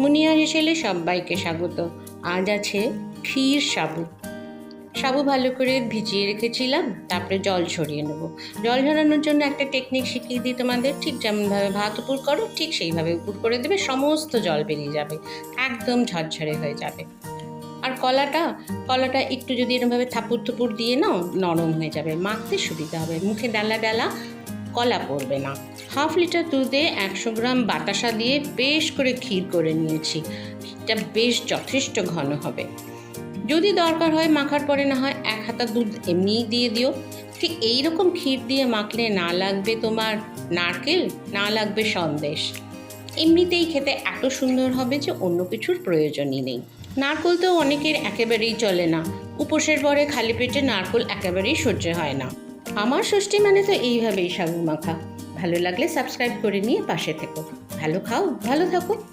মুনিয়া হেসেলে সবাইকে স্বাগত। আজ আছে ক্ষীর সাবু। সাবু ভালো করে ভিজিয়ে রেখেছিলাম, তারপরে জল ছড়িয়ে নেব। জল ঝরানোর জন্য একটা টেকনিক শিখিয়ে দিই তোমাদের। ঠিক যেমনভাবে ভাত উপর করো, ঠিক সেইভাবে উপর করে দেবে, সমস্ত জল বেরিয়ে যাবে। একদম ঝরঝরে হয়ে যাবে। আর কলাটা কলাটা একটু যদি এরকমভাবে থাপুর থুপুর দিয়ে নাও, নরম হয়ে যাবে। মাখতে সুবিধা হবে। মুখে ডালা ডালা কলা পড়বে না। হাফ লিটার দুধে একশো গ্রাম বাতাসা দিয়ে বেশ করে ক্ষীর করে নিয়েছি। ক্ষীরটা বেশ যথেষ্ট ঘন হবে। যদি দরকার হয় মাখার পরে না হয় এক হাতা দুধ এমনিই দিয়ে দিও। ঠিক এইরকম ক্ষীর দিয়ে মাখলে না লাগবে তোমার নারকেল, না লাগবে সন্দেশ। এমনিতেই খেতে এত সুন্দর হবে যে অন্য কিছুর প্রয়োজনই নেই। নারকোল তো অনেকের একেবারেই চলে না। উপোসের পরে খালি পেটে নারকোল একেবারেই সহ্য হয় না। আমার ষষ্ঠী মানে তো এইভাবেই সাগু মাখা। ভালো লাগলে সাবস্ক্রাইব করে নিয়ে পাশে থেকো। ভালো খাও, ভালো থাকো।